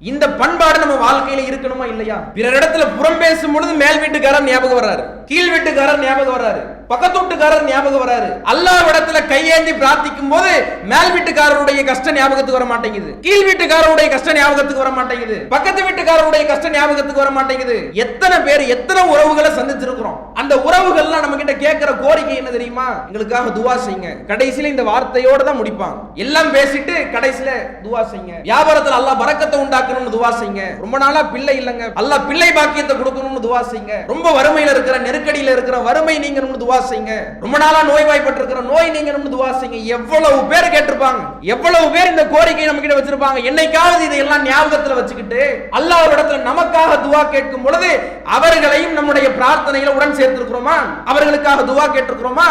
இந்த பண்பாடு நம்ம வாழ்க்கையில இருக்கணுமா இல்லையா? பிற இடத்துல புறம் பேசும் பொழுது மேல் வீட்டுக்காரர் ஞாபகம் வர்றாரு. கீழ் வீட்டுக்காரர் ஞாபகம் வர்றாரு. பக்கத்து வீட்டுக்காரர் ஞாபகம் வராரு. அல்லாஹ் இடத்துல கையேந்தி பிரார்த்திக்கும் போது மேல் வீட்டுக்காரருடைய கஷ்டம் ஞாபகத்துக்கு வர மாட்டேங்குது. கீழ் வீட்டுக்காரருடைய கஷ்டம் ஞாபகத்துக்கு வர மாட்டேங்குது. பக்கத்து வீட்டுக்காரருடைய கஷ்டம் ஞாபகத்துக்கு வர மாட்டேங்குது. எத்தனை பேர் எத்தனை உறவுகளை சந்திச்சிருக்கிறோம். அந்த உறவுகள்லாம் நம்ம கிட்ட கேட்கிற கோரிக்கை என்ன தெரியுமா? எங்களுக்காக துவா செய்யுங்க. கடைசியில இந்த வார்த்தையோட தான் முடிப்பாங்க. எல்லாம் பேசிட்டு கடைசியில துவா செய்யுங்க. வியாபாரத்துல அல்லாஹ் பறக்கத்தை உண்டாக்கணும்னு துவா செய்யுங்க. ரொம்ப நாளா பிள்ளை இல்லைங்க. அல்லாஹ் பிள்ளை பாக்கியத்தை கொடுக்கணும்னு துவா செய்யுங்க. ரொம்ப வறுமையில இருக்கிற நெருக்கடியில இருக்கிற வறுமை நீங்கணும்னு துவா துவா செய்யுங்க. ரொம்ப நாளா நோய்வாய்ப்பட்டு இருக்கிற நோய் நீங்கணும்னு துவா செய்யுங்க. எவ்வளவு பேர் கேட்டிருப்பாங்க. எவ்வளவு பேர் இந்த கோரிக்கையை நம்ம கிட்ட வச்சிருப்பாங்க. என்னைக்காவது இதையெல்லாம் ஞாபகத்துல வச்சுக்கிட்டு அல்லாஹ் இடத்துல நமக்காக துவா கேட்கும் பொழுது அவர்களையும் நம்முடைய பிரார்த்தனையில உடன் சேர்த்திருக்கிறோமா? அவர்களுக்காக துவா கேட்டிருக்கிறோமா?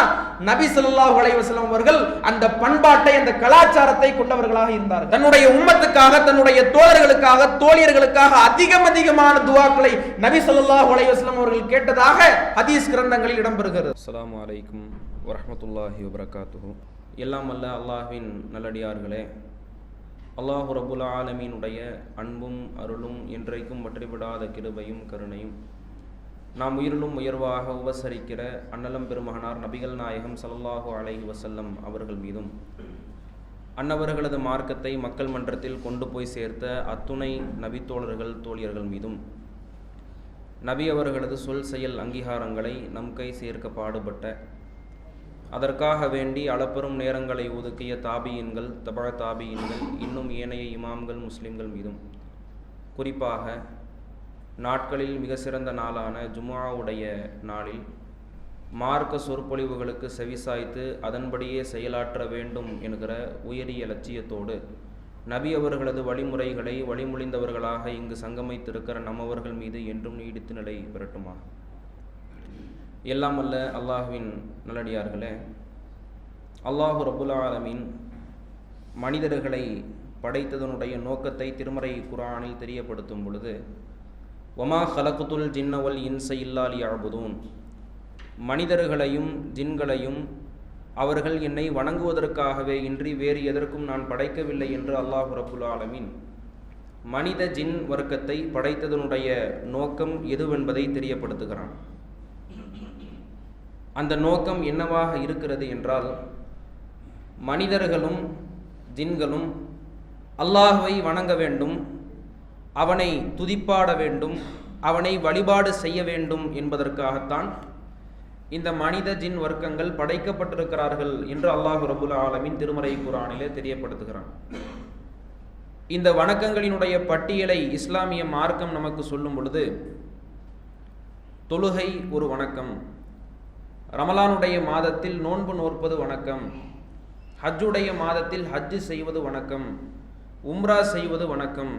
நபி ஸல்லல்லாஹு அலைஹி அவர்கள் அந்த பண்பாட்டை அந்த கலாச்சாரத்தை கொண்டவர்களாக இருந்தார் தன்னுடைய உம்மத்துக்காக தன்னுடைய தோழர்களுக்காக தோழியர்களுக்காக அதிகம் அதிகமான துவாக்களை நபி ஸல்லல்லாஹு அலைஹி அவர்கள் கேட்டதாக ஹதீஸ் கிரந்தங்களில் இடம்பெறுகிறது. அஸ்லாம் வலைக்கும் வரமத்துல்லாஹி வபரகாத்துஹு. எல்லாம் அல்ல அல்லாஹின் நல்லடியார்களே அல்லாஹு ரபுல் ஆலமீனுடைய அன்பும் அருளும் என்றைக்கும் வற்றிவிடாத கிருபையும் கருணையும் நாம் உயிரிலும் உயர்வாக உபசரிக்கிற அன்னலம் பெருமகனார் நபிகள் நாயகம் ஸல்லல்லாஹு அலைஹி வசல்லம் அவர்கள் மீதும் அன்னவர்களது மார்க்கத்தை மக்கள் மன்றத்தில் கொண்டு போய் சேர்த்த அத்துணை நபித்தோழர்கள் தோழியர்கள் மீதும் நபி அவர்களது சொல் செயல் அங்கீகாரங்களை நம் கை சேர்க்க பாடுபட்ட. அதற்காக வேண்டி அளப்பெரும் நேரங்களை ஒதுக்கிய தாபியின்கள் தபழ தாபியின்கள் இன்னும் ஏனைய இமாம்கள் முஸ்லிம்கள் மீதும். குறிப்பாக நாட்களில் மிக சிறந்த நாளான ஜுமாவுடைய நாளில் மார்க்க சொற்பொழிவுகளுக்கு செவிசாய்த்து அதன்படியே செயலாற்ற வேண்டும் என்கிற உயரிய லட்சியத்தோடு நபி அவர்களது வழிமுறைகளை வழிமொழிந்தவர்களாக இங்கு சங்கமித்திருக்கிற நம்மவர்கள் மீது என்றும் நீடித்து நிலை பெறட்டுமா எல்லாம் அல்ல அல்லாஹுவின் நல்லடியார்களே. அல்லாஹு ரபுல் ஆலமீன் மனிதர்களை படைத்ததனுடைய நோக்கத்தை திருமறை குரானில் தெரியப்படுத்தும் பொழுது ஒமா ஹலகுத்துல் ஜின்னவல் இன்சை இல்லாலி அபுதூன் மனிதர்களையும் ஜின்களையும் அவர்கள் என்னை வணங்குவதற்காகவே இன்றி வேறு எதற்கும் நான் படைக்கவில்லை என்று அல்லாஹ் ரபுல் ஆலமீன் மனித ஜின் வர்க்கத்தை படைத்ததனுடைய நோக்கம் எதுவென்பதை தெரியப்படுத்துகிறான். அந்த நோக்கம் என்னவாக இருக்கிறது என்றால் மனிதர்களும் ஜின்களும் அல்லாஹுவை வணங்க வேண்டும் அவனை துதிப்பாட வேண்டும் அவனை வழிபாடு செய்ய வேண்டும் என்பதற்காகத்தான் இந்த மனித ஜின் வர்க்கங்கள் படைக்கப்பட்டிருக்கிறார்கள் என்று அல்லாஹு ரபுல் ஆலமின் திருமறை குரானிலே தெரியப்படுத்துகிறான். இந்த வணக்கங்களினுடைய பட்டியலை இஸ்லாமிய மார்க்கம் நமக்கு சொல்லும் பொழுது தொழுகை ஒரு வணக்கம் ரமலானுடைய மாதத்தில் நோன்பு நோற்பது வணக்கம் ஹஜ்ஜுடைய மாதத்தில் ஹஜ்ஜு செய்வது வணக்கம் உம்ரா செய்வது வணக்கம்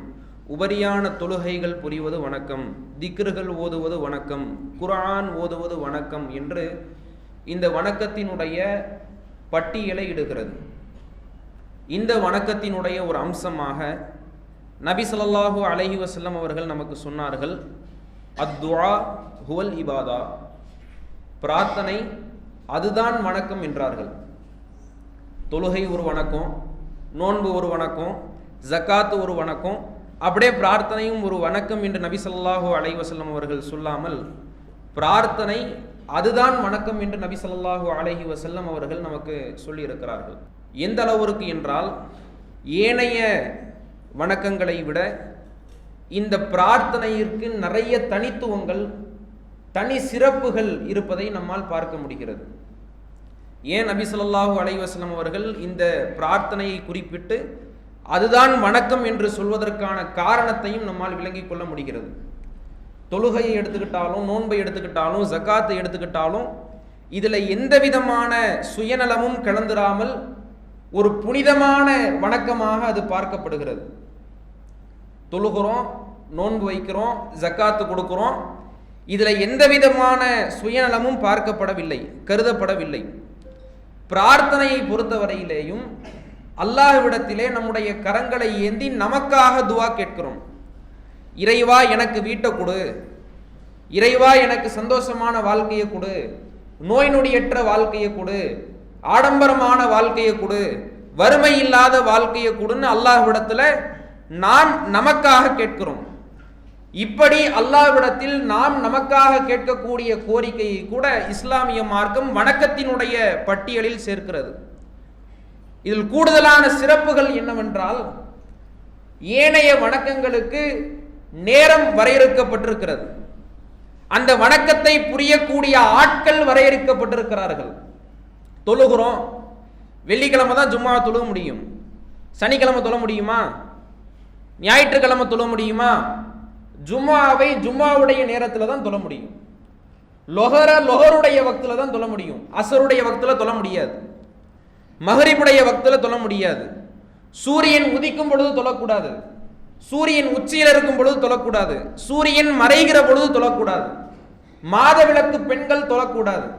உபரியான தொழுகைகள் புரிவது வணக்கம் திக்ருகள் ஓதுவது வணக்கம் குரான் ஓதுவது வணக்கம் என்று இந்த வணக்கத்தினுடைய பட்டியலை இடுகிறது. இந்த வணக்கத்தினுடைய ஒரு அம்சமாக நபி ஸல்லல்லாஹு அலஹி வசல்லம் அவர்கள் நமக்கு சொன்னார்கள் அத்வா ஹுவல் இபாதா. பிரார்த்தனை அதுதான் வணக்கம் என்றார்கள். தொழுகை ஒரு வணக்கம் நோன்பு ஒரு வணக்கம் ஜக்காத் ஒரு வணக்கம் அப்படியே பிரார்த்தனையும் ஒரு வணக்கம் என்று நபி ஸல்லல்லாஹு அலைஹி அவர்கள் சொல்லாமல் பிரார்த்தனை அதுதான் வணக்கம் என்று நபி ஸல்லல்லாஹு அலைஹி அவர்கள் நமக்கு சொல்லியிருக்கிறார்கள். எந்த அளவிற்கு என்றால் ஏனைய வணக்கங்களை விட இந்த பிரார்த்தனையிற்கு நிறைய தனித்துவங்கள் தனி சிறப்புகள் இருப்பதை நம்மால் பார்க்க முடிகிறது. ஏன் நபி ஸல்லல்லாஹு அலைஹி அவர்கள் இந்த பிரார்த்தனையை குறிப்பிட்டு அதுதான் வணக்கம் என்று சொல்வதற்கான காரணத்தையும் நம்மால் விளங்கி கொள்ள முடிகிறது. தொழுகையை எடுத்துக்கிட்டாலும் நோன்பை எடுத்துக்கிட்டாலும் ஜக்காத்தை எடுத்துக்கிட்டாலும் இதில் எந்த விதமான சுயநலமும் கலந்துராமல் ஒரு புனிதமான வணக்கமாக அது பார்க்கப்படுகிறது. தொழுகிறோம் நோன்பு வைக்கிறோம் ஜக்காத்து கொடுக்கிறோம். இதில் எந்த விதமான சுயநலமும் பார்க்கப்படவில்லை கருதப்படவில்லை. பிரார்த்தனையை பொறுத்தவரையிலேயும் அல்லாஹ்விடத்திலே நம்முடைய கரங்களை ஏந்தி நமக்காக துவா கேட்கிறோம். இறைவா எனக்கு வீட்டை கொடு. இறைவா எனக்கு சந்தோஷமான வாழ்க்கையை கொடு. நோய் நொடியற்ற வாழ்க்கையை கொடு. ஆடம்பரமான வாழ்க்கையை கொடு. வறுமை இல்லாத வாழ்க்கையை கொடுன்னு அல்லாஹ்விடத்தில் நான் நமக்காக கேட்கிறோம். இப்படி அல்லாஹ்விடத்தில் நாம் நமக்காக கேட்கக்கூடிய கோரிக்கையை கூட இஸ்லாமிய மார்க்கம் வணக்கத்தினுடைய பட்டியலில் சேர்க்கிறது. இதில் கூடுதலான சிறப்புகள் என்னவென்றால் ஏனைய வணக்கங்களுக்கு நேரம் வரையறுக்கப்பட்டிருக்கிறது. அந்த வணக்கத்தை புரியக்கூடிய ஆட்கள் வரையறுக்கப்பட்டிருக்கிறார்கள். தொழுகிறோம். வெள்ளிக்கிழமை தான் ஜும்மா தொழுக முடியும். சனிக்கிழமை தொழ முடியுமா? ஞாயிற்றுக்கிழமை தொழ முடியுமா? ஜும்மாவை ஜும்மாவுடைய நேரத்தில் தான் தொழ முடியும். லொஹர லொஹருடைய வக்தில் தான் தொழ முடியும். அசருடைய வக்தில் தொழ முடியாது. மகரிபுடைய வக்தில் தொழ முடியாது. சூரியன் உதிக்கும் பொழுது தொழக்கூடாது. சூரியன் உச்சியில் இருக்கும் பொழுது தொழக்கூடாது. சூரியன் மறைகிற பொழுது தொழக்கூடாது. மாதவிலக்கு பெண்கள் தொழக்கூடாது.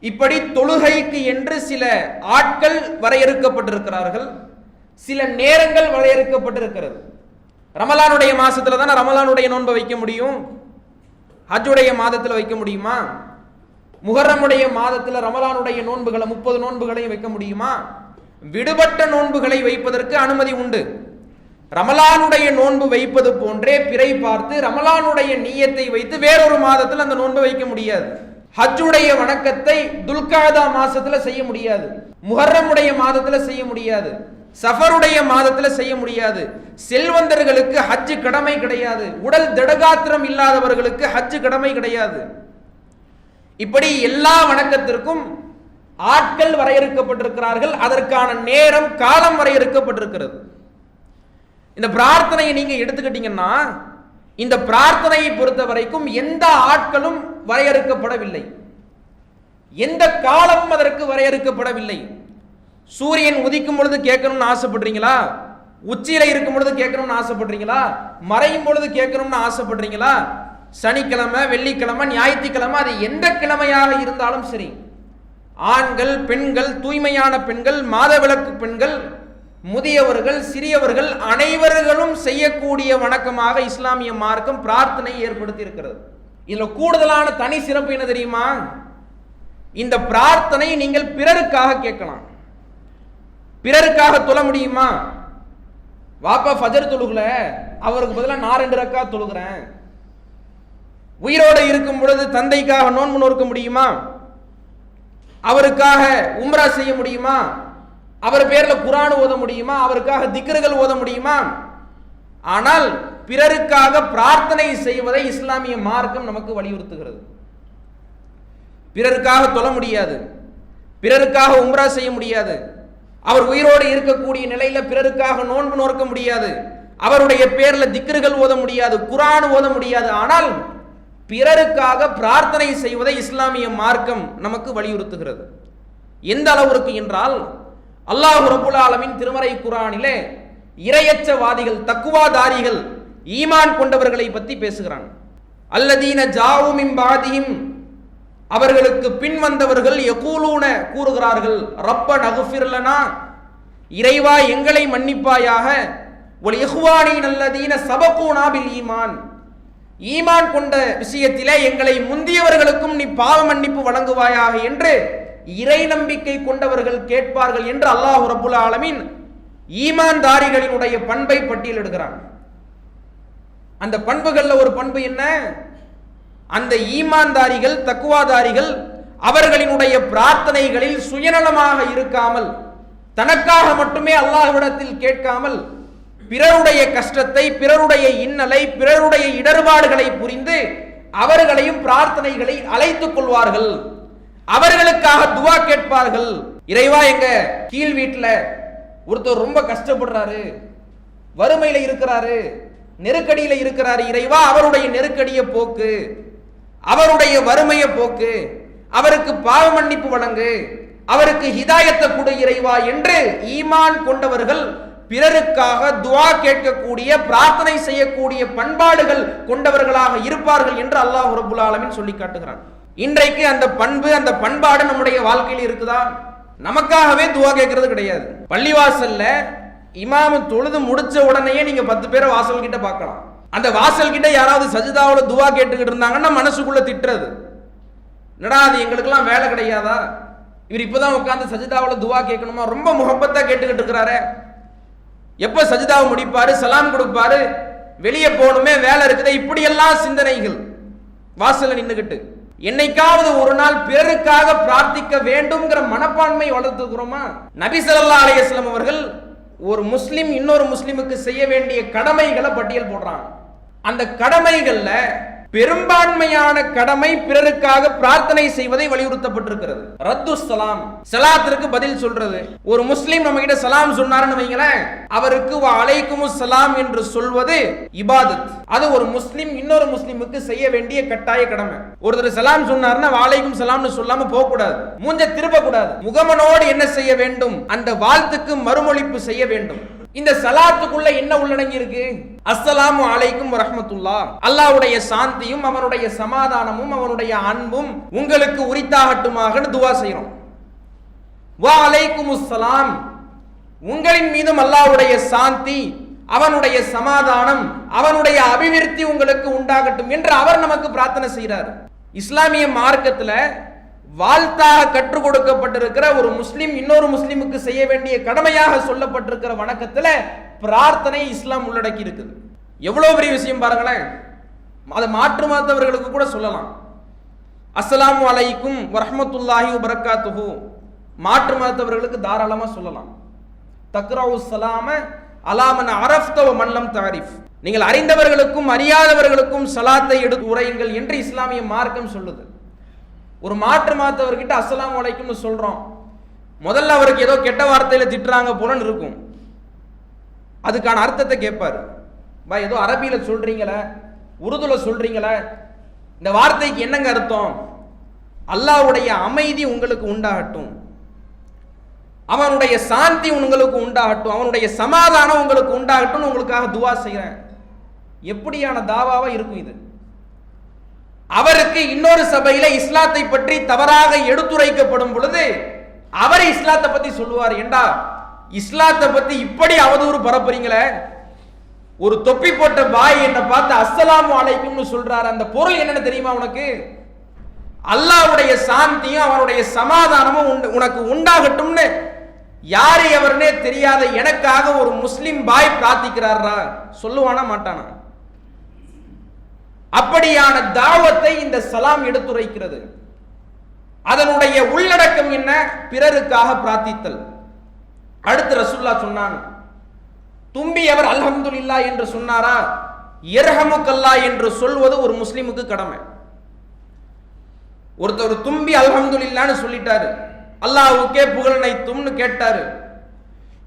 இப்படி தொழுகைக்கு என்று சில ஆட்கள் வரையறுக்கப்பட்டிருக்கிறார்கள். சில நேரங்கள் வரையறுக்கப்பட்டிருக்கிறது. ரமலானுடைய மாசத்துல தானே ரமலானுடைய நோன்பை வைக்க முடியும்? ஹஜ்ஜுடைய மாதத்தில் வைக்க முடியுமா? முகரமுடைய மாதத்தில் ரமலானுடைய நோன்புகளை முப்பது நோன்புகளையும் வைக்க முடியுமா? விடுபட்ட நோன்புகளை வைப்பதற்கு அனுமதி உண்டு. ரமலானுடைய நோன்பு வைப்பது போன்றே பிறை பார்த்து ரமலானுடைய நீயத்தை வைத்து வேறொரு மாதத்தில் அந்த நோன்பை வைக்க முடியாது. ஹஜ்ஜுடைய வணக்கத்தை துல்காதா மாசத்துல செய்ய முடியாது. முஹர்ரமுடைய மாதத்துல செய்ய முடியாது. சஃபருடைய மாதத்துல செய்ய முடியாது. செல்வந்தர்களுக்கு ஹஜ்ஜு கடமை கிடையாது. உடல் திடகாத்திரம் இல்லாதவர்களுக்கு ஹஜ்ஜு கடமை கிடையாது. இப்படி எல்லா வணக்கத்திற்கும் ஆட்கள் வரையறுக்கப்பட்டிருக்கிறார்கள் அதற்கான நேரம் காலம் வரையறுக்கப்பட்டிருக்கிறது. இந்த பிரார்த்தனையை நீங்க எடுத்துக்கிட்டீங்கன்னா இந்த பிரார்த்தனையை பொறுத்த வரைக்கும் எந்த ஆட்களும் வரையறுக்கப்படவில்லை. எந்த காலமும் அதற்கு வரையறுக்கப்படவில்லை. சூரியன் உதிக்கும் பொழுது கேட்கணும்னு ஆசைப்படுறீங்களா? உச்சியில இருக்கும் பொழுது கேட்கணும்னு ஆசைப்படுறீங்களா? மறையும் பொழுது கேட்கணும்னு ஆசைப்படுறீங்களா? சனிக்கிழமை வெள்ளிக்கிழமை ஞாயிற்றுக்கிழமை அது எந்த கிழமையாக இருந்தாலும் சரி. ஆண்கள் பெண்கள் தூய்மையான பெண்கள் மாதவிளக்கு பெண்கள் முதியவர்கள் சிறியவர்கள் அனைவர்களும் செய்யக்கூடிய வணக்கமாக இஸ்லாமிய மார்க்கம் பிரார்த்தனை ஏற்படுத்தி இருக்கிறது இதில் கூடுதலான தனி சிறப்பு என்ன தெரியுமா? இந்த பிரார்த்தனை நீங்கள் பிறருக்காக கேட்கலாம். பிறருக்காக தொழ முடியுமா? வாப்பா ஃபஜர் தொழுகல அவருக்கு பதிலாக நான் ரெண்டு ரக்கா தொழுகிறேன். உயிரோடு இருக்கும் பொழுது தந்தைக்காக நோன்பு நோக்க முடியுமா? அவருக்காக உம்ரா செய்ய முடியுமா? அவர் பேர்ல குரான் ஓத முடியுமா? அவருக்காக திக்கர்கள் ஓத முடியுமா? ஆனால் பிறருக்காக பிரார்த்தனை செய்வதை இஸ்லாமிய மார்க்கம் நமக்கு வலியுறுத்துகிறது. பிறருக்காக தொழ முடியாது. பிறருக்காக உம்ரா செய்ய முடியாது. அவர் உயிரோடு இருக்கக்கூடிய நிலையில பிறருக்காக நோன்பு நோக்க முடியாது. அவருடைய பேர்ல திக்கர்கள் ஓத முடியாது குரான் ஓத முடியாது. ஆனால் பிறருக்காக பிரார்த்தனை செய்வதை இஸ்லாமிய மார்க்கம் நமக்கு வலியுறுத்துகிறது. எந்த அளவிற்கு என்றால் அல்லாஹ் ரபுல் ஆலமின் திருமறை குரானிலே இரையச்சவாதிகள் தக்குவாதாரிகள் ஈமான் கொண்டவர்களை பற்றி பேசுகிறான். அல்லதீன ஜாவுமிம் பாதியும் அவர்களுக்கு பின் வந்தவர்கள் யகூலூன கூறுகிறார்கள் ரப்ப நகுஃபிர்லனா இறைவா எங்களை மன்னிப்பாயாக ஒல் இஹ்வானி நல்லதீன சபகூனாபில் ஈமான். ஈமான் கொண்ட விஷயத்திலே எங்களை முந்தியவர்களுக்கும் நீ பாவ மன்னிப்பு வழங்குவாயாக என்று இறை நம்பிக்கை கொண்டவர்கள் கேட்பார்கள் என்று அல்லாஹ் ரபுல் ஆலமீன் ஈமான்தாரிகளினுடைய பண்பை பட்டியலிடுகிறான் அந்த பண்புகள்ல ஒரு பண்பு என்ன? அந்த ஈமான்தாரிகள் தக்குவாதாரிகள் அவர்களினுடைய பிரார்த்தனைகளில் சுயநலமாக இருக்காமல் தனக்காக மட்டுமே அல்லாஹ்விடத்தில் கேட்காமல் பிறருடைய கஷ்டத்தை பிறருடைய இன்னலை பிறருடைய இடர்பாடுகளை புரிந்து அவர்களையும் பிரார்த்தனைகளை அழைத்துக் கொள்வார்கள். அவர்களுக்காக துவா கேட்பார்கள். இறைவா எங்க கீழ் வீட்டில் ஒருத்தர் ரொம்ப கஷ்டப்படுறாரு. வறுமையில இருக்கிறாரு. நெருக்கடியில இருக்கிறாரு. இறைவா அவருடைய நெருக்கடிய போக்கு. அவருடைய வறுமைய போக்கு. அவருக்கு பாவ மன்னிப்பு வழங்கு. அவருக்கு ஹிதாயத்தை கொடு இறைவா என்று ஈமான் கொண்டவர்கள் பிறருக்காக துவா கேட்கக்கூடிய பிரார்த்தனை செய்யக்கூடிய பண்பாடுகள் கொண்டவர்களாக இருப்பார்கள் என்று அல்லாஹ் ரபுல் ஆலமின் சொல்லி காட்டுகிறான். இன்றைக்கு அந்த பண்பு அந்த பண்பாடு நம்முடைய வாழ்க்கையில் இருக்குதா? நமக்காகவே துவா கேட்கறது கிடையாது. பள்ளிவாசல்ல இமாமு தொழுது முடிச்ச உடனேயே நீங்க பத்து பேரை வாசல் கிட்ட பார்க்கலாம். அந்த வாசல் கிட்ட யாராவது சஜிதாவோட துவா கேட்டுக்கிட்டு இருந்தாங்கன்னா மனசுக்குள்ள திட்டுறது. என்னடா அது எங்களுக்கெல்லாம் வேலை கிடையாதா? இவர் இப்பதான் உட்காந்து சஜிதாவில் துவா கேட்கணுமா? ரொம்ப முகப்பத்தா கேட்டுக்கிட்டு இருக்கிறாரே. எப்ப சஜிதாவை முடிப்பாரு சலாம் கொடுப்பாரு வெளியே போகணுமே வேலை இருக்குது இப்படியெல்லாம் சிந்தனைகள். வாசல நின்றுக்கிட்டு என்னைக்காவது ஒரு நாள் பிறருக்காக பிரார்த்திக்க வேண்டும்ங்கிற மனப்பான்மை வளர்த்துக்கிறோமா? நபி ஸல்லல்லாஹு அலைஹி அவர்கள் ஒரு முஸ்லிம் இன்னொரு முஸ்லிமுக்கு செய்ய வேண்டிய கடமைகளை பட்டியல் போடுறாங்க. அந்த கடமைகள்ல பெரும்பான்மையான கடமை பிறருக்காக பிரார்த்தனை செய்வதை வலியுறுத்தப்பட்டிருக்கிறது. ரத்து சலாம். சலாத்திற்கு பதில் சொல்றது. ஒரு முஸ்லீம் நம்ம கிட்ட சலாம் சொன்னாருன்னு வைங்களேன் அவருக்கு அலைக்கும் சலாம் என்று சொல்வது இபாதத். அது ஒரு முஸ்லீம் இன்னொரு முஸ்லீமுக்கு செய்ய வேண்டிய கட்டாய கடமை. ஒருத்தர் சலாம் சொன்னார்னா வாழைக்கும் சலாம்னு சொல்லாம போக கூடாது மூஞ்ச திருப்ப கூடாது முகமனோடு என்ன செய்ய வேண்டும்? அந்த வாழ்த்துக்கு மறுமொழிப்பு செய்ய வேண்டும். இந்த சலாத்துக்குள்ள என்ன உள்ளடங்கி இருக்கு அஸ்ஸலாமு அலைக்கும் வரஹமத்துல்லா. அல்லாவுடைய சாந்தியும் அவனுடைய சமாதானமும் அவனுடைய அன்பும் உங்களுக்கு உரித்தாகட்டுமாக துவா செய்யறோம் வா அலைக்கும் அஸ்ஸலாம் உங்களின் மீதும் அல்லாவுடைய சாந்தி அவனுடைய சமாதானம் அவனுடைய அபிவிருத்தி உங்களுக்கு உண்டாகட்டும் என்று அவர் நமக்கு பிரார்த்தனை செய்கிறார் இஸ்லாமிய மார்க்கத்தில் வாழ்த்தாக கற்றுக் கொடுக்கப்பட்டிருக்கிற ஒரு முஸ்லிம் இன்னொரு முஸ்லிமுக்கு செய்ய வேண்டிய கடமையாக சொல்லப்பட்டிருக்கிற வணக்கத்துல பிரார்த்தனை இஸ்லாம் உள்ளடக்கி இருக்குது. எவ்வளவு பெரிய விஷயம் பாருங்களேன். அதை மாற்று மாத்தவர்களுக்கு கூட சொல்லலாம். அஸ்லாம் அலைக்கும் வரமத்துல்லாஹி வபரகாத்துஹு மாற்று மதத்தவர்களுக்கு தாராளமா சொல்லலாம். தக்ராவு சலாம அலாமன் அரஃப்தவ மல்லம் தாரிஃப் நீங்கள் அறிந்தவர்களுக்கும் அறியாதவர்களுக்கும் சலாத்தை எடுத்து உரையுங்கள் என்று இஸ்லாமிய மார்க்கம் சொல்லுது. ஒரு மாற்று மாத்தவர்கிட்ட அஸ்லாம் அலைக்கும்னு சொல்கிறோம் முதல்ல அவருக்கு ஏதோ கெட்ட வார்த்தையில் திட்டுறாங்க போலன்னு இருக்கும். அதுக்கான அர்த்தத்தை கேட்பார். பா ஏதோ அரபியில் சொல்கிறீங்களே உருதுல சொல்கிறீங்களே இந்த வார்த்தைக்கு என்னங்க அர்த்தம்? அல்லாஹ்வுடைய அமைதி உங்களுக்கு உண்டாகட்டும். அவனுடைய சாந்தி உங்களுக்கு உண்டாகட்டும். அவனுடைய சமாதானம் உங்களுக்கு உண்டாகட்டும் உங்களுக்காக துவா செய்கிறேன் எப்படியான தாவாவாக இருக்கும் இது? அவருக்கு இன்னொரு சபையில இஸ்லாத்தை பற்றி தவறாக எடுத்துரைக்கப்படும் பொழுது அவர் இஸ்லாத்தை பத்தி சொல்லுவார். ஏண்டா? இஸ்லாத்தை பத்தி இப்படி அவதூறு பரப்புறீங்களே? ஒரு தொப்பி போட்ட பாய் என்னை பார்த்து அஸ்ஸலாமு அலைக்கும்னு சொல்றாரு. அந்த பொருள் என்னன்னு தெரியுமா உனக்கு? அல்லாவுடைய சாந்தியும் அவனுடைய சமாதானமும் உண்டு- உனக்கு உண்டாகட்டும்னு. யாரு எவருனே தெரியாத எனக்காக ஒரு முஸ்லிம் பாய் பிரார்த்திக்கிறாரா சொல்லுவானா மாட்டானா? அப்படியான தாவத்தை இந்த சலாம் எடுத்துரைக்கிறது. அதனுடைய உள்ளடக்கம் என்ன? பிறருக்காக பிரார்த்தித்தல். அடுத்து ரசுல்லா சொன்னான் தும்பியவர் அல்ஹம்துல்லா என்று சொன்னாரா? இர்ஹமுக்கல்லா என்று சொல்வது ஒரு முஸ்லிமுக்கு கடமை. ஒருத்தர் தும்பி அல்ஹம்துலில்லான்னு சொல்லிட்டாரு. அல்லாஹ்வுக்கே புகழனைத்தும்னு கேட்டாரு.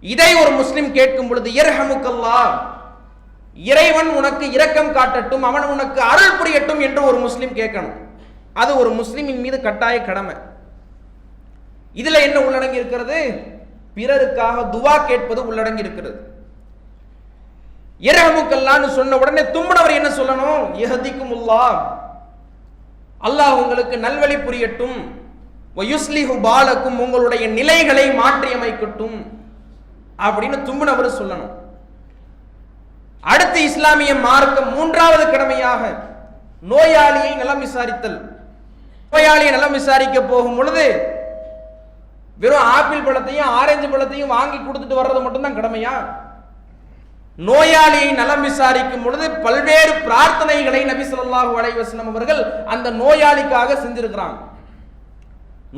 இதை ஒரு முஸ்லிம் கேட்கும் பொழுது இர்ஹமுக்கல்லா இறைவன் உனக்கு இரக்கம் காட்டட்டும் அவன் உனக்கு அருள் புரியட்டும் என்று ஒரு முஸ்லீம் கேட்கணும். அது ஒரு முஸ்லீமின் மீது கட்டாய கடமை. இதுல என்ன உள்ளடங்கி இருக்கிறது? பிறருக்காக துவா கேட்பது உள்ளடங்கி இருக்கிறது. இரகமுக்கல்லான்னு சொன்ன உடனே தும்முனவர் என்ன சொல்லணும்? இஹதிக்கும் அல்லாஹ் உங்களுக்கு நல்வழி புரியட்டும். வயுஸ்லிஹு பாலக்கும் உங்களுடைய நிலைகளை மாற்றியமைக்கட்டும். அப்படின்னு தும்முனவர் சொல்லணும். அடுத்து இஸ்லாமிய மார்க்கம் மூன்றாவது கடமையாக நோயாளியை நலம் விசாரித்தல். நோயாளியை நலம் விசாரிக்க போகும் பொழுது வெறும் ஆப்பிள் பழத்தையும் ஆரஞ்சு பழத்தையும் வாங்கி கொடுத்துட்டு வர்றது மட்டும்தான் கடமையா? நோயாளியை நலம் விசாரிக்கும் பொழுது பல்வேறு பிரார்த்தனைகளை நபி சொல்லாஹு அலைஹி அவர்கள் அந்த நோயாளிக்காக செஞ்சிருக்கிறாங்க.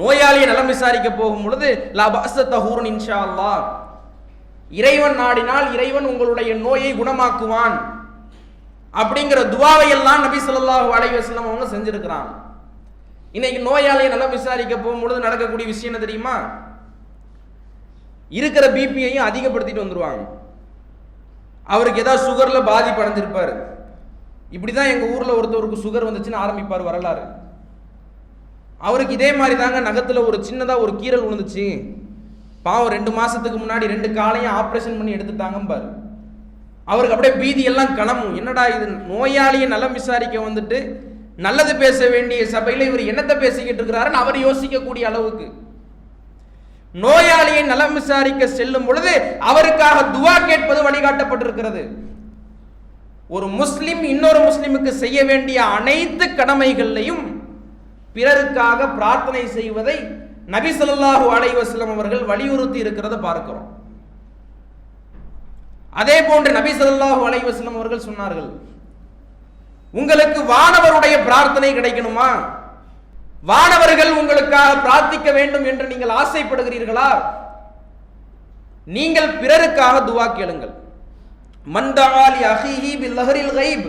நோயாளியை நலம் விசாரிக்க போகும் பொழுது லா பஅஸ இன்ஷா அல்லாஹ். இறைவன் நாடினால் இறைவன் உங்களுடைய நோயை குணமாக்குவான். அப்படிங்கிற துவாவை எல்லாம் நபி சொல்லாஹு அலைஹி வஸல்லம் அவங்க செஞ்சிருக்கிறாங்க. இன்னைக்கு நோயாளியை நல்லா விசாரிக்க போகும்பொழுது நடக்கக்கூடிய விஷயம் என்ன தெரியுமா? இருக்கிற பிபியையும் அதிகப்படுத்திட்டு வந்துருவாங்க. அவருக்கு ஏதாவது சுகர்ல பாதிப்பு அடைஞ்சிருப்பாரு. இப்படிதான் எங்க ஊர்ல ஒருத்தவருக்கு சுகர் வந்துச்சுன்னு ஆரம்பிப்பார் வரலாறு. அவருக்கு இதே மாதிரி தாங்க நகத்துல ஒரு சின்னதா ஒரு கீரல் விழுந்துச்சு. பாவம் ரெண்டு மாசத்துக்கு முன்னாடி ரெண்டு காலையும் ஆப்ரேஷன் பண்ணி எடுத்துட்டாங்க பாரு. அவருக்கு அப்படியே பீதி எல்லாம் கிளம்பும். என்னடா இது? நோயாளியை நலம் விசாரிக்க வந்துட்டு நல்லது பேச வேண்டிய சபையில இவர் என்னத்தை பேசிக்கிட்டு இருக்கிறாருன்னு அவர் யோசிக்கக்கூடிய அளவுக்கு. நோயாளியை நலம் விசாரிக்க செல்லும் பொழுது அவருக்காக துவா கேட்பது வழிகாட்டப்பட்டிருக்கிறது. ஒரு முஸ்லிம் இன்னொரு முஸ்லிமுக்கு செய்ய வேண்டிய அனைத்து கடமைகள்லையும் பிறருக்காக பிரார்த்தனை செய்வதை நபி ஸல்லல்லாஹு அலைவாஸ்லம் அவர்கள் வலியுறுத்தி இருக்கிறத பார்க்கிறோம். அதே போன்று நபி ஸல்லல்லாஹு அலைவாஸ்லம் அவர்கள் சொன்னார்கள் உங்களுக்கு வானவருடைய பிரார்த்தனை கிடைக்கணுமா? வானவர்கள் உங்களுக்காக பிரார்த்திக்க வேண்டும் என்று நீங்கள் ஆசைப்படுகிறீர்களா? நீங்கள் பிறருக்காக துவா கேளுங்கள். மந்தகாலி அஹிஹி பில்லஹரில் கைப்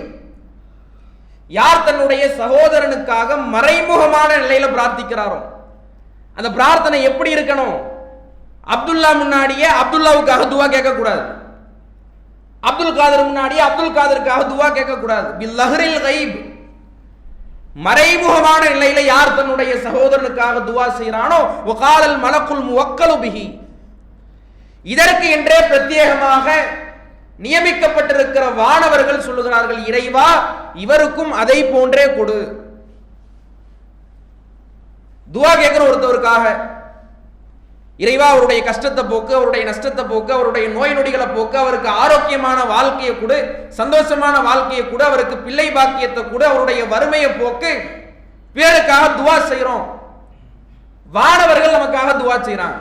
யார் தன்னுடைய சகோதரனுக்காக மறைமுகமான நிலையில பிரார்த்திக்கிறாரோ? அந்த பிரார்த்தனை எப்படி இருக்கணும்? அப்துல்லா முன்னாடியே அப்துல்லாவுக்காக துவா கேட்க கூடாது அப்துல் காதர் முன்னாடியே அப்துல் காதருக்காக துவா கேட்க கூடாது பில்லஹரில் கைப் மறைமுகமான நிலையில யார் தன்னுடைய சகோதரனுக்காக துவா செய்கிறானோ ஒகாலல் மலக்குல் முவக்கலு பிஹி. இதற்கு என்றே பிரத்யேகமாக நியமிக்கப்பட்டிருக்கிற வானவர்கள் சொல்லுகிறார்கள் இறைவா இவருக்கும் அதை போன்றே கொடு. துவா கேட்குற ஒருத்தவருக்காக. இறைவா அவருடைய கஷ்டத்தை போக்கு அவருடைய நஷ்டத்தை போக்கு அவருடைய நோய் நொடிகளை போக்கு அவருக்கு ஆரோக்கியமான வாழ்க்கையை கொடு சந்தோஷமான வாழ்க்கையை கூட அவருக்கு பிள்ளை பாக்கியத்தை கூட அவருடைய வறுமையை போக்கு. பேருக்காக துவா செய்கிறோம் வானவர்கள் நமக்காக துவா செய்கிறாங்க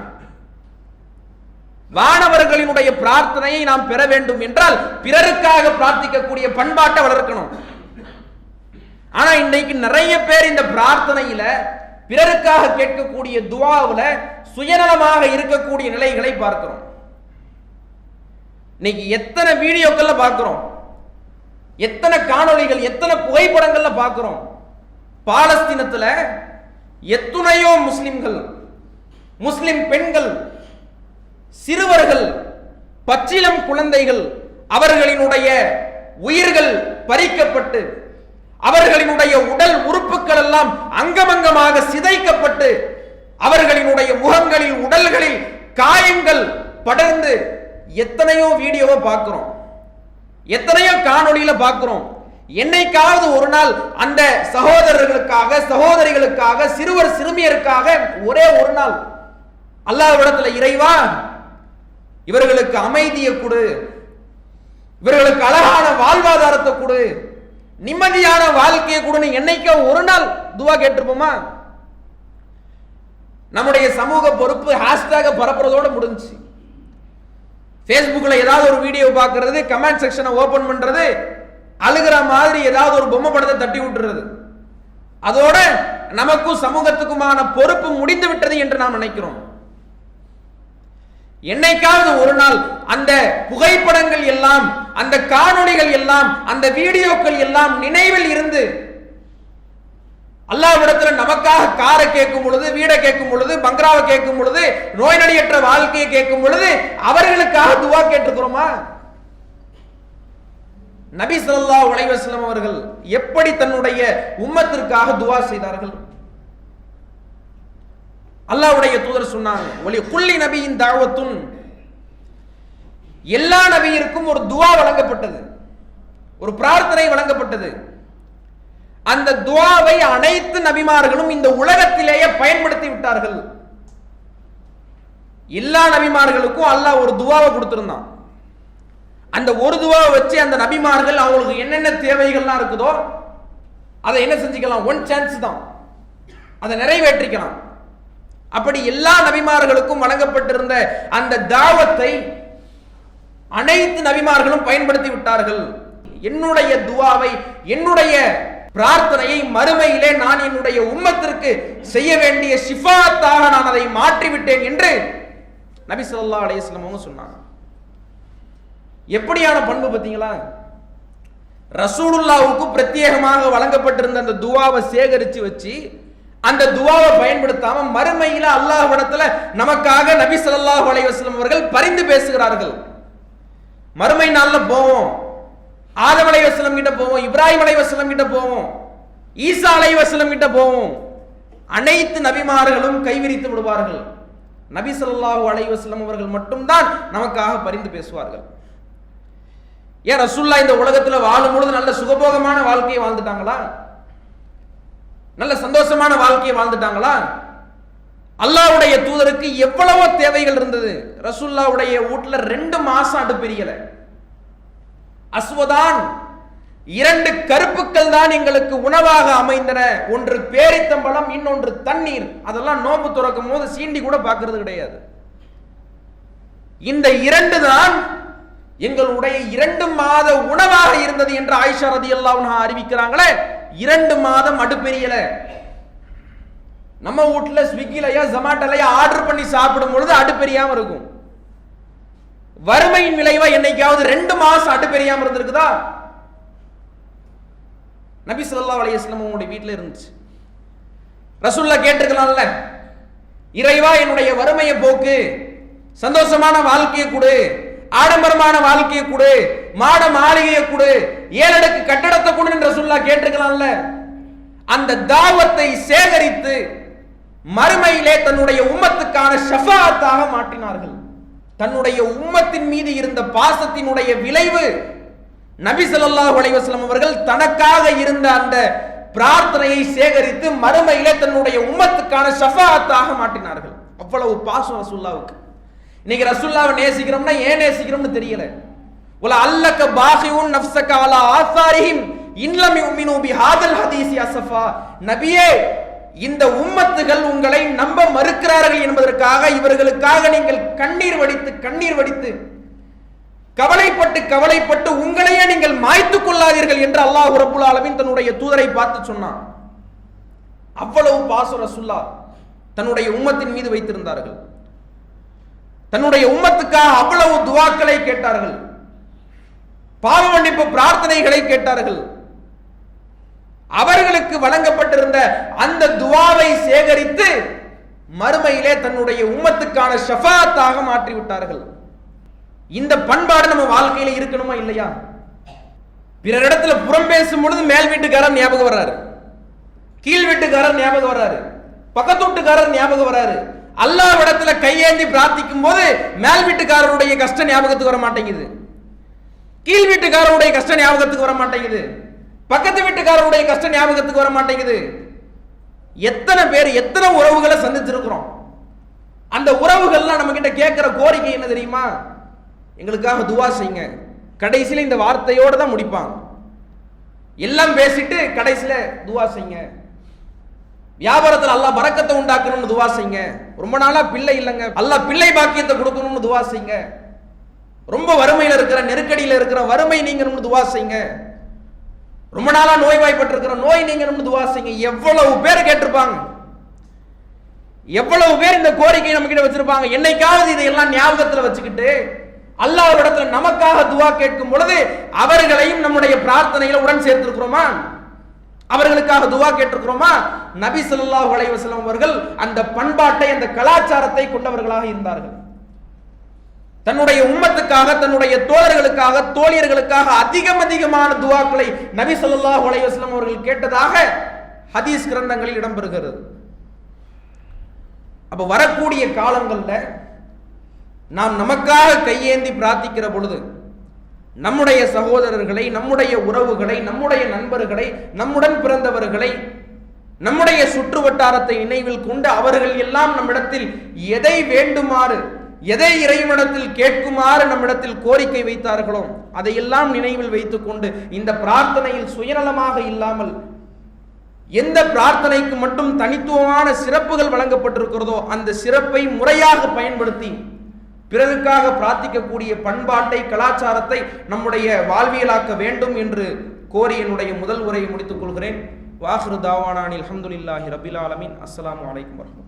வானவர்களினுடைய பிரார்த்தனையை நாம் பெற வேண்டும் என்றால் பிறருக்காக பிரார்த்திக்கக்கூடிய பண்பாட்டை வளர்க்கணும். ஆனா இன்னைக்கு நிறைய பேர் இந்த பிரார்த்தனையில பிறருக்காக கேட்கக்கூடிய துவாவில் சுயநலமாக இருக்கக்கூடிய நிலைகளை பார்க்கிறோம். இன்னைக்கு எத்தனை வீடியோக்கள்ல பார்க்கிறோம். எத்தனை காணொளிகள் எத்தனை புகைப்படங்கள்ல பார்க்கிறோம். பாலஸ்தீனத்தில் எத்துணையோ முஸ்லிம்கள் முஸ்லிம் பெண்கள் சிறுவர்கள் பச்சிலம் குழந்தைகள் அவர்களினுடைய உயிர்கள் பறிக்கப்பட்டு அவர்களினுடைய உடல் உறுப்புகள் எல்லாம் அங்கமங்கமாக சிதைக்கப்பட்டு அவர்களினுடைய முகங்களில் உடல்களில் காயங்கள் படர்ந்து எத்தனையோ வீடியோவை பார்க்கிறோம். எத்தனையோ காணொளியில பார்க்கிறோம். என்னைக்காவது ஒரு நாள் அந்த சகோதரர்களுக்காக சகோதரிகளுக்காக சிறுவர் சிறுமியருக்காக ஒரே ஒரு நாள். அல்லாஹ்விடத்துல இறைவா இவர்களுக்கு அமைதியை கொடு. இவர்களுக்கு அழகான வாழ்வாதாரத்தை கொடு. நிம்மதியான வாழ்க்கையை கொடுன்னு என்னைக்கோ ஒரு நாள் துவா கேட்டிருப்போமா? நம்முடைய சமூக பொறுப்பு ஹேஷ்டேக பரப்புறதோட முடிஞ்சுச்சு. ஃபேஸ்புக்கில் ஏதாவது ஒரு வீடியோ பார்க்கறது கமெண்ட் செக்ஷனை ஓப்பன் பண்ணுறது அழுகிற மாதிரி ஏதாவது ஒரு பொம்மை படத்தை தட்டி விட்டுறது. அதோட நமக்கும் சமூகத்துக்குமான பொறுப்பு முடிந்து விட்டது என்று நாம் நினைக்கிறோம். என்னைக்காவது ஒரு நாள் அந்த புகைப்படங்கள் எல்லாம் அந்த காணொளிகள் எல்லாம் அந்த வீடியோக்கள் எல்லாம் நினைவில் இருந்து அல்லாவிடத்துல நமக்காக காரை கேட்கும் பொழுது வீடை கேட்கும் பொழுது பங்கராவை கேட்கும் பொழுது நோய் நடியற்ற வாழ்க்கையை கேட்கும் பொழுது அவர்களுக்காக துவா கேட்டிருக்கிறோமா? நபி சொல்லா உலைவசலம் அவர்கள் எப்படி தன்னுடைய உம்மத்திற்காக துவா செய்தார்கள்? அல்லாவுடைய தூதர் சொன்னாங்க ஒளி புள்ளி நபியின் தாவத்தும் எல்லா நபியிற்கும் ஒரு துவா வழங்கப்பட்டது. ஒரு பிரார்த்தனை வழங்கப்பட்டது. அந்த துவாவை அனைத்து நபிமார்களும் இந்த உலகத்திலேயே பயன்படுத்தி விட்டார்கள். எல்லா நபிமார்களுக்கும் அல்லாஹ் ஒரு துவாவை கொடுத்திருந்தான். அந்த ஒரு துவாவை வச்சு அந்த நபிமார்கள் அவங்களுக்கு என்னென்ன தேவைகள்லாம் இருக்குதோ அதை என்ன செஞ்சுக்கலாம்? ஒன் சான்ஸ் தான். அதை நிறைவேற்றிக்கலாம். அப்படி எல்லா நபிமார்களுக்கும் வழங்கப்பட்டிருந்த அந்த தாவத்தை அனைத்து நபிமார்களும் பயன்படுத்தி விட்டார்கள். என்னுடைய துவாவை என்னுடைய பிரார்த்தனையை மறுமையிலே நான் என்னுடைய உம்மத்திற்கு செய்ய வேண்டிய சிஃபாத்தாக நான் அதை மாற்றிவிட்டேன் என்று நபி சொல்லா அலையம் அவங்க சொன்னாங்க. எப்படியான பண்பு பார்த்தீங்களா? ரசூலுல்லாவுக்கு பிரத்யேகமாக வழங்கப்பட்டிருந்த அந்த துவாவை சேகரித்து வச்சு அந்த துவாவை பயன்படுத்தாம மறுமையில அல்லாஹ்விடத்துல நமக்காக நபி சொல்லாஹ் அலைஹி அவர்கள் பரிந்து பேசுகிறார்கள். மறுமை நாளில் போவோம். ஆதம் அலைவசலம் கிட்ட போவோம் இப்ராஹிம் அலைவசலம் கிட்ட போவோம் ஈசா அலைவசலம் கிட்ட போவோம். அனைத்து நபிமார்களும் கைவிரித்து விடுவார்கள். நபி சொல்லாஹு அலைவசலம் அவர்கள் மட்டும்தான் நமக்காக பரிந்து பேசுவார்கள். ஏன் ரசுல்லா இந்த உலகத்தில் வாழும் பொழுது நல்ல சுகபோகமான வாழ்க்கையை வாழ்ந்துட்டாங்களா? நல்ல சந்தோஷமான வாழ்க்கையை வாழ்ந்துட்டாங்களா? அல்லாஹ்வுடைய தூதருக்கு எவ்வளவோ தேவைகள் இருந்தது. ரசுல்லாவுடைய வீட்டில் ரெண்டு மாசம் அடுப்பெரியல அஸ்வதான் இரண்டு கருப்புக்கள் தான் எங்களுக்கு உணவாக அமைந்தன. ஒன்று பேரித்தம்பழம் இன்னொன்று தண்ணீர். அதெல்லாம் நோம்பு துறக்கும் போது சீண்டி கூட பார்க்கறது கிடையாது. இந்த இரண்டு தான் எங்களுடைய இரண்டு மாத உணவாக இருந்தது என்று ஆயிஷா ரதியல்லாஹு அன்ஹா அறிவிக்கிறாங்களே. இரண்டு மாதம் அடுப்பெரியல. நம்ம வீட்டில் ஸ்விக்கிலயா ஜொமாட்டோலயா ஆர்டர் பண்ணி சாப்பிடும் பொழுது அடுப்பெரியாமல் இருக்கும். வறுமையின் விளைவா என்னைக்காவது ரெண்டு மாசம் அடுப்பெரியாம இருந்திருக்குதா? நபி சொல்லா அலைஹி உங்களுடைய வீட்டில் இருந்துச்சு. ரசுல்லா கேட்டிருக்கலாம்ல இறைவா என்னுடைய வறுமையை போக்கு சந்தோஷமான வாழ்க்கையை கொடு ஆடம்பரமான வாழ்க்கையை கொடு மாட மாளிகையை கொடு ஏழடுக்கு கட்டடத்தை கொடுன்னு ரசுல்லா கேட்டிருக்கலாம்ல. அந்த தாவத்தை சேகரித்து மறுமையிலே தன்னுடைய உம்மத்துக்கான ஷஃபாத்தாக மாற்றினார்கள். தன்னுடைய உம்மத்தின் மீது இருந்த பாசத்தினுடைய விளைவு நபி ஸல்லல்லாஹு அலைவாஸ்லம் அவர்கள் தனக்காக இருந்த அந்த பிரார்த்தனையை சேகரித்து மறுமையிலே தன்னுடைய உம்மத்துக்கான ஷஃபாத்தாக மாட்டினார்கள் அவ்வளவு பாசம் ரசுல்லாவுக்கு. இன்னைக்கு ரசுல்லாவை நேசிக்கிறோம்னா ஏன் நேசிக்கிறோம்னு தெரியல. உல அல்லக்க பாகிவுன் நஃப்ஸக அலா ஆசாரிஹிம் இன்லம் யுமினு பி ஹாதல் ஹதீஸி அஸஃபா. நபியே இந்த உம்மத்துகள் உங்களை நம்ப மறுக்கிறார்கள் என்பதற்காக இவர்களுக்காக நீங்கள் கண்ணீர் வடித்து கண்ணீர் வடித்து கவலைப்பட்டு கவலைப்பட்டு உங்களையே நீங்கள் மாய்த்துக் கொள்ளாதீர்கள் என்று அல்லாஹ் ரப்புல் அளவின் தன்னுடைய தூதரை பார்த்து சொன்னான். அவ்வளவு பாசம் ரசூல்லா தன்னுடைய உம்மத்தின் மீது வைத்திருந்தார்கள். தன்னுடைய உம்மத்துக்காக அவ்வளவு துவாக்களை கேட்டார்கள். பாவ மன்னிப்பு பிரார்த்தனைகளை கேட்டார்கள். அவர்களுக்கு வழங்கப்பட்டிருந்த அந்த துவாவை சேகரித்து மறுமையிலே தன்னுடைய உம்மத்துக்கான ஷஃபாத்தாக மாற்றி விட்டார்கள் இந்த பண்பாடு நம்ம வாழ்க்கையில இருக்கணுமா இல்லையா? பிறரிடத்துல புறம் பேசும் பொழுது மேல் வீட்டுக்காரர் ஞாபகம் வர்றாரு. கீழ் வீட்டுக்காரர் ஞாபகம் வர்றாரு. பக்கத்து வீட்டுக்காரர் ஞாபகம் வர்றாரு. அல்லாஹ் இடத்துல கையேந்தி பிரார்த்திக்கும் போது மேல் வீட்டுக்காரருடைய கஷ்டம் ஞாபகத்துக்கு வர மாட்டேங்குது. கீழ் வீட்டுக்காரருடைய கஷ்டம் ஞாபகத்துக்கு வர மாட்டேங்குது. பக்கத்து வீட்டுக்காரருடைய கஷ்டம் ஞாபகத்துக்கு வர மாட்டேங்குது. எத்தனை பேர் எத்தனை உறவுகளை சந்திச்சிருக்கிறோம். அந்த உறவுகள்லாம் நம்ம கிட்ட கேட்கிற கோரிக்கை என்ன தெரியுமா? எங்களுக்காக துவா செய்யுங்க. கடைசியில் இந்த வார்த்தையோட தான் முடிப்பாங்க. எல்லாம் பேசிட்டு கடைசியில் துவா செய்யுங்க. வியாபாரத்தில் அல்லா பறக்கத்தை உண்டாக்கணும்னு துவா செய்யுங்க. ரொம்ப நாளாக பிள்ளை இல்லைங்க. அல்லா பிள்ளை பாக்கியத்தை கொடுக்கணும்னு துவா செய்யுங்க. ரொம்ப வறுமையில் இருக்கிற நெருக்கடியில் இருக்கிற வறுமை நீங்கணும்னு துவா செய்யுங்க. ரொம்ப நாளா நோய்வாய்ப்பட்டிருக்கிற நோய் நீங்கணும்னு துவாசிங்க எவ்வளவு பேர் கேட்டிருப்பாங்க. எவ்வளவு பேர் இந்த கோரிக்கை நம்ம கிட்ட வச்சிருப்பாங்க. என்னைக்காவது இதையெல்லாம் ஞாபகத்துல வச்சுக்கிட்டு அல்லாஹ் இடத்துல நமக்காக துவா கேட்கும் பொழுது அவர்களையும் நம்முடைய பிரார்த்தனையில உடன் சேர்த்திருக்கிறோமா? அவர்களுக்காக துவா கேட்டிருக்கிறோமா? நபி ஸல்லல்லாஹு அலைஹி அவர்கள் அந்த பண்பாட்டை அந்த கலாச்சாரத்தை கொண்டவர்களாக இருந்தார்கள். தன்னுடைய உம்மத்துக்காக தன்னுடைய தோழர்களுக்காக தோழியர்களுக்காக அதிகம் அதிகமான துவாக்களை நபி சொல்லாஹ் அலைவாஸ்லம் அவர்கள் கேட்டதாக ஹதீஸ் கிரந்தங்களில் இடம்பெறுகிறது. அப்ப வரக்கூடிய காலங்களில் நாம் நமக்காக கையேந்தி பிரார்த்திக்கிற பொழுது நம்முடைய சகோதரர்களை நம்முடைய உறவுகளை நம்முடைய நண்பர்களை நம்முடன் பிறந்தவர்களை நம்முடைய சுற்று வட்டாரத்தை நினைவில் கொண்டு அவர்கள் எல்லாம் நம்மிடத்தில் எதை வேண்டுமாறு எதை இறைவனிடத்தில் கேட்குமாறு நம்மிடத்தில் கோரிக்கை வைத்தார்களோ அதையெல்லாம் நினைவில் வைத்துக்கொண்டு இந்த பிரார்த்தனையில் சுயநலமாக இல்லாமல் எந்த பிரார்த்தனைக்கு மட்டும் தனித்துவமான சிறப்புகள் வழங்கப்பட்டிருக்கிறதோ அந்த சிறப்பை முறையாக பயன்படுத்தி பிறருக்காக பிரார்த்திக்கக்கூடிய பண்பாட்டை கலாச்சாரத்தை நம்முடைய வாழ்வியலாக்க வேண்டும் என்று கோரி என்னுடைய முதல் உரையை முடித்துக் கொள்கிறேன். வாஹ்ரு தாவானானில் அஹமதுல்லாஹி ரபில் ஆலமீன். அஸ்ஸலாமு அலைக்கும் வரஹ்மத்துல்லாஹி